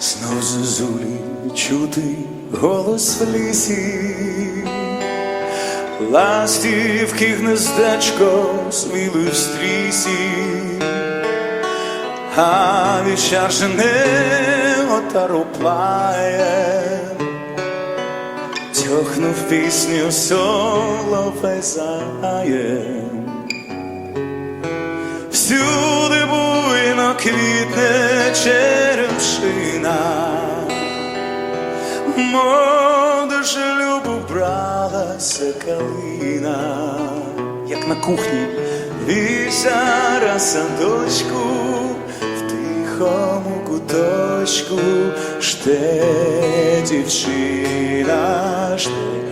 Знов зозулі чути голос в лісі, ластівки гнездечко свіли в стрісі, а віщар жене отароплає, тьохнув пісню соловей заєм. Всюди буйно квітне мода шлюбу бралася калина, як на кухні, зараз садочку, в тихому куточку, жде дівчина, жде